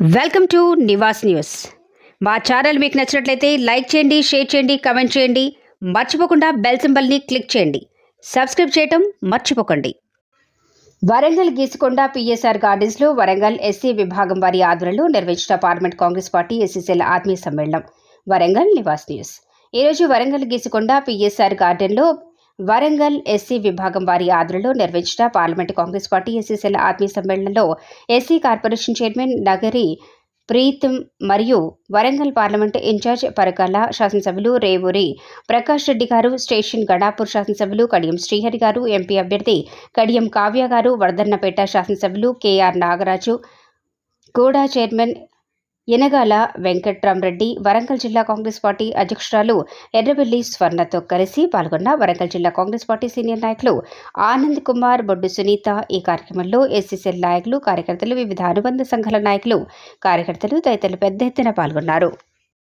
Welcome to Nivas news. మా channel మీకు నచ్చినట్లయితే లైక్ చేయండి షేర్ చేయండి కమెంట్ చేయండి. మర్చిపోకుండా బెల్ సింబల్ని క్లిక్ చేయండి. సబ్స్క్రైబ్ చేయటం మర్చిపోకండి. వరంగల్ గీసుకొండ పిఎస్ఆర్ గార్డెన్స్లో వరంగల్ ఎస్సీ విభాగం వారి ఆధ్వర్యంలో నిర్వహించిన పార్లమెంట్ కాంగ్రెస్ పార్టీ ఎస్సీసీల ఆత్మీయ సమ్మేళనం. వరంగల్ నివాస్ న్యూస్. ఈరోజు వరంగల్ గీసుకొండ పిఎస్ఆర్ గార్డెన్లో వరంగల్ ఎస్సీ విభాగం వారి ఆధ్వర్యంలో నిర్వహించిన పార్లమెంట్ కాంగ్రెస్ పార్టీ ఎస్సీసీల ఆత్మీయ సమ్మేళనంలో SC corporation chairman Nagari Preetham మరియు వరంగల్ పార్లమెంట్ ఇన్ఛార్జ్ పరకాల శాసనసభ్యులు రేవూరి ప్రకాష్ రెడ్డి గారు స్టేషన్ గడాపూర్ శాసనసభ్యులు కడియం శ్రీహరి గారు ఎంపీ అభ్యర్థి కడియం కావ్య గారు వర్ధన్నపేట శాసనసభ్యులు కేఆర్ నాగరాజు కూడా చైర్మన్ యనగాల వెంకట్రామరెడ్డి వరంగల్ జిల్లా కాంగ్రెస్ పార్టీ అధ్యక్షురాలు ఎర్రవెల్లి స్వర్ణతో కలిసి పాల్గొన్న వరంగల్ జిల్లా కాంగ్రెస్ పార్టీ సీనియర్ నాయకులు ఆనంద్ కుమార్ బొడ్డు సునీత ఈ కార్యక్రమంలో ఎస్సీసీఎల్ నాయకులు కార్యకర్తలు వివిధ అనుబంధ సంఘాల నాయకులు కార్యకర్తలు తదితరులు పెద్ద ఎత్తున పాల్గొన్నారు.